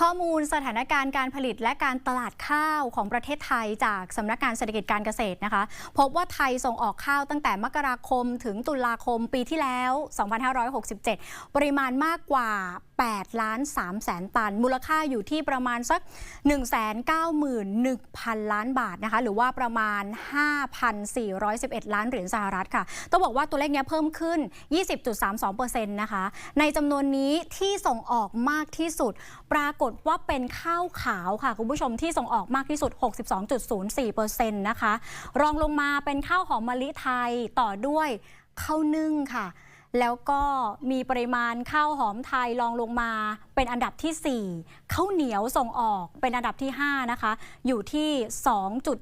ข้อมูลสถานการณ์การผลิตและการตลาดข้าวของประเทศไทยจากสำนักงานเศรษฐกิจการเกษตรนะคะ พบว่าไทยส่งออกข้าวตั้งแต่มกราคมถึงตุลาคมปีที่แล้ว 2567 ปริมาณมากกว่า 8 ล้าน3แสนตัน มูลค่าอยู่ที่ประมาณสัก 191,000 ล้านบาทนะคะหรือว่าประมาณ 5,411 ล้านเหรียญสหรัฐค่ะ ต้องบอกว่าตัวเลขเนี้ยเพิ่มขึ้น 20.32%นะคะ ในจำนวนนี้ที่ส่งออกมากที่สุด ปรากฏว่าเป็นข้าวขาวค่ะ คุณผู้ชมที่ส่งออกมากที่สุด 62.04%นะคะ รองลงมาเป็นข้าวหอมมะลิไทยต่อด้วยข้าวนึ่งค่ะ แล้วก็มีปริมาณข้าวหอมไทยรองลงมา เป็นอันดับที่ 4ข้าวเหนียวส่งออกเป็นอันดับที่ 5 นะคะ อยู่ที่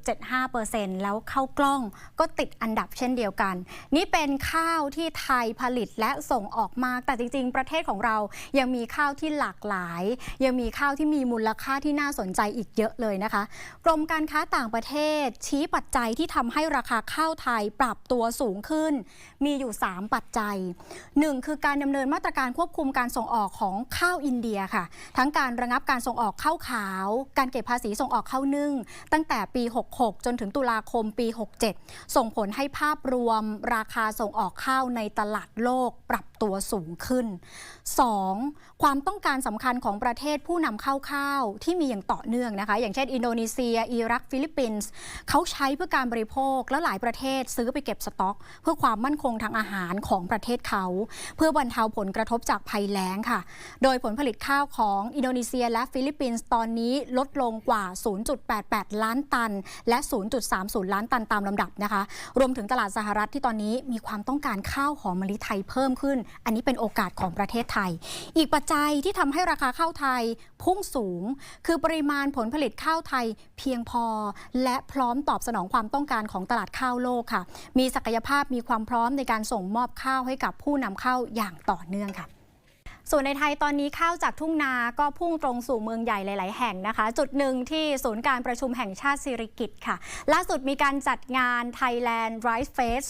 2.75%แล้วข้าวกล้องก็ติดอันดับเช่นเดียวกัน นี่เป็นข้าวที่ไทยผลิตและส่งออกมาก แต่จริง ๆ ประเทศของเรายังมีข้าวที่หลากหลาย ยังมีข้าวที่มีมูลค่าที่น่าสนใจอีกเยอะเลยนะคะ กรมการค้าต่างประเทศ ชี้ปัจจัยที่ทำให้ราคาข้าวไทยปรับตัวสูงขึ้น มีอยู่ 3 ปัจจัย 1 คือการดำเนินมาตรการควบคุมการส่งออกของข้าวอินเดียค่ะ ทั้งการระงับการส่งออกข้าวขาว การเก็บภาษีส่งออกข้าวนึ่ง ตั้งแต่ปี 66 จนถึงตุลาคมปี 67 ส่งผลให้ภาพรวมราคาส่งออกข้าวในตลาดโลกปรับตัวสูงขึ้น 2. ความต้องการสำคัญของประเทศผู้นำเข้าข้าวที่มีอย่างต่อเนื่องนะคะ อย่างเช่น อินโดนีเซีย อิรัก ฟิลิปปินส์เขาใช้เพื่อการบริโภคและหลายประเทศซื้อไปเก็บสต็อก เพื่อความมั่นคงทางอาหารของประเทศเขา เพื่อบรรเทาผลกระทบจากภัยแล้งค่ะ โดยผลผลิตข้าวของอินโดนีเซียและฟิลิปปินส์ตอนนี้ลดลงกว่า 0.88 ล้านตัน และ 0.30 ล้านตันตามลำดับนะคะ รวมถึงตลาดสหรัฐที่ตอนนี้มีความต้องการข้าวหอมมะลิไทยเพิ่มขึ้นอันนี้เป็นโอกาสของประเทศไทย อีกปัจจัยที่ทำให้ราคาข้าวไทยพุ่งสูง คือปริมาณผลผลิตข้าวไทยเพียงพอ และพร้อมตอบสนองความต้องการของตลาดข้าวโลกค่ะ มีศักยภาพมีความพร้อมในการส่งมอบข้าวให้กับผู้นำเข้าอย่างต่อเนื่องค่ะ ส่วนในไทยตอนนี้ข้าวจากทุ่งนาก็พุ่งตรงสู่เมืองใหญ่หลาย ๆ แห่งนะคะ จุดหนึ่งที่ศูนย์การประชุมแห่งชาติสิริกิตค่ะ ล่าสุดมีการจัดงาน Thailand Rice Fest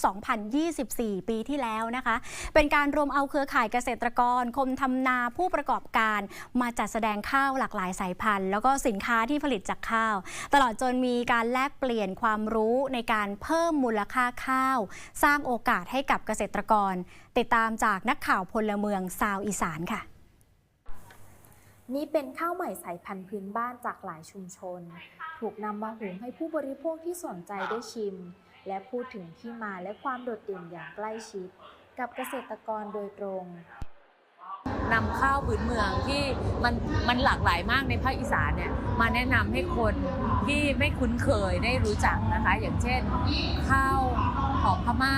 2024 ปีที่แล้วนะคะ เป็นการรวมเอาเครือข่ายเกษตรกรคนทำนาผู้ประกอบการมาจัดแสดงข้าวหลากหลายสายพันธุ์ แล้วก็สินค้าที่ผลิตจากข้าว ตลอดจนมีการแลกเปลี่ยนความรู้ในการเพิ่มมูลค่าข้าว สร้างโอกาสให้กับเกษตรกร ติดตามจากนักข่าวพลเมืองซาวอีสานค่ะ นี่เป็นข้าวใหม่สายพันธุ์พื้นบ้านจากหลายชุมชน ถูกนำมาหุงให้ผู้บริโภคที่สนใจได้ชิม และพูดถึงที่มาและความโดดเด่นอย่างใกล้ชิด กับเกษตรกรโดยตรงนำข้าวพื้นเมืองที่มันมันหลากหลายมากในภาคอีสานเนี่ยมาแนะนำให้คนที่ไม่คุ้นเคยได้รู้จักนะคะ อย่างเช่น ข้าวหอมพม่า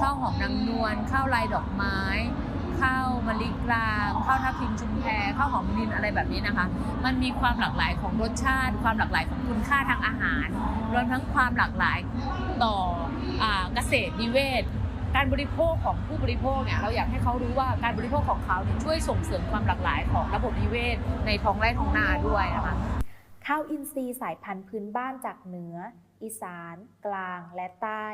ข้าวหอมนางนวลข้าวลายดอกไม้ข้าวมะ ลิกลางข้าวทับทิมชุมแพข้าวหอมนินอะไรแบบนี้นะคะ มันมีความหลากหลายของรสชาติ ความหลากหลายของคุณค่าทางอาหารรวมทั้งความหลากหลายต่ออเกษตรนิเวศ การบริโภคของผู้บริโภคเนี่ยเราอยากให้เขารู้ว่าการบริโภคของเขาเนี่ยช่วยส่งเสริมความหลากหลายของระบบนิเวศ ในท้องไร่ท้องนาด้วยนะคะข้าวอินทรีย์สายพันธุ์พื้นบ้านจากเหนือ อีสาน กลางและใต้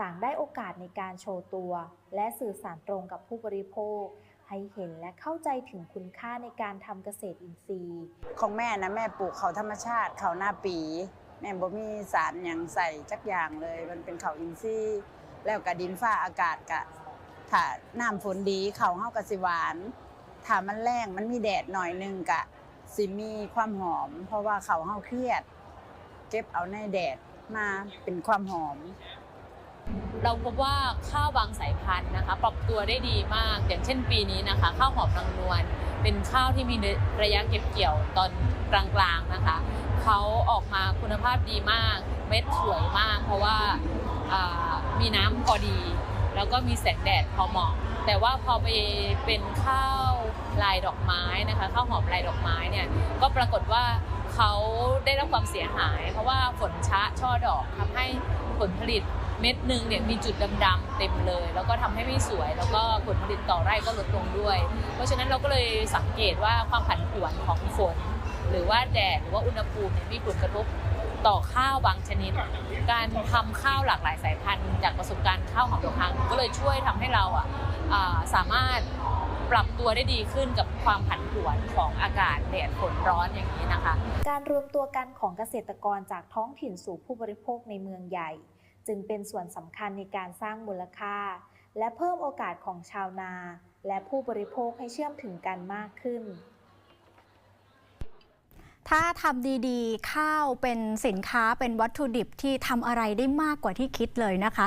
ต่างได้โอกาสในการโชว์ตัว และสื่อสารตรงกับผู้บริโภค ให้เห็นและเข้าใจถึงคุณค่าในการทำเกษตรอินทรีย์ ของแม่นะแม่ปลูกเขาธรรมชาติเขาหน้าปี แม่บ่มีสารหยังใส่จักอย่างเลย มันเป็นเขาอินทรีย์ แล้วก็ดินฟ้าอากาศกะถ้าน้ำฝนดีเขาเฮากะสิหวานถ้ามันแรงมันมีแดดหน่อยหนึงกะสิมีความหอม เพราะว่าเขาเฮาเครียด เก็บเอาในแดดมาเป็นความหอม เราพบว่าข้าวบางสายพันธุ์นะคะ ปรับตัวได้ดีมาก อย่างเช่นปีนี้นะคะ ข้าวหอมนางนวลเป็นข้าวที่มีระยะเก็บเกี่ยวตอนกลางๆนะคะเขาออกมาคุณภาพดีมาก เม็ดสวยมาก เพราะว่ามีน้ำพอดี แล้วก็มีแสงแดดพอเหมาะ แต่ว่าพอไปเป็นข้าวลายดอกไม้นะคะข้าวหอมลายดอกไม้เนี่ยก็ปรากฏว่าเขาได้รับความเสียหาย เพราะว่าฝนชะช่อดอกทำให้ผลผลิต เม็ดหนึ่งเนี่ยมีจุดดำๆเต็มเลย แล้วก็ทำให้ไม่สวย แล้วก็ผลผลิตต่อไร่ก็ลดลงด้วย เพราะฉะนั้นเราก็เลยสังเกตว่าความผันผวนของฝน หรือว่าแดดหรือว่าอุณหภูมิเนี่ยมีผลกระทบต่อข้าวบางชนิด การทำข้าวหลากหลายสายพันธุ์ จากประสบการณ์ข้าวหอมดอกทางก็เลยช่วยทำให้เราอะสามารถปรับตัวได้ดีขึ้นกับความผันผวนของอากาศแดดฝนร้อนอย่างนี้นะคะ การรวมตัวกันของเกษตรกรจากท้องถิ่นสู่ผู้บริโภคในเมืองใหญ่ จึงเป็นส่วนสำคัญในการสร้างมูลค่า และเพิ่มโอกาสของชาวนา และผู้บริโภคให้เชื่อมถึงกันมากขึ้นถ้าทำดีๆ ข้าวเป็นสินค้าเป็นวัตถุดิบที่ทำอะไรได้มากกว่าที่คิดเลยนะคะ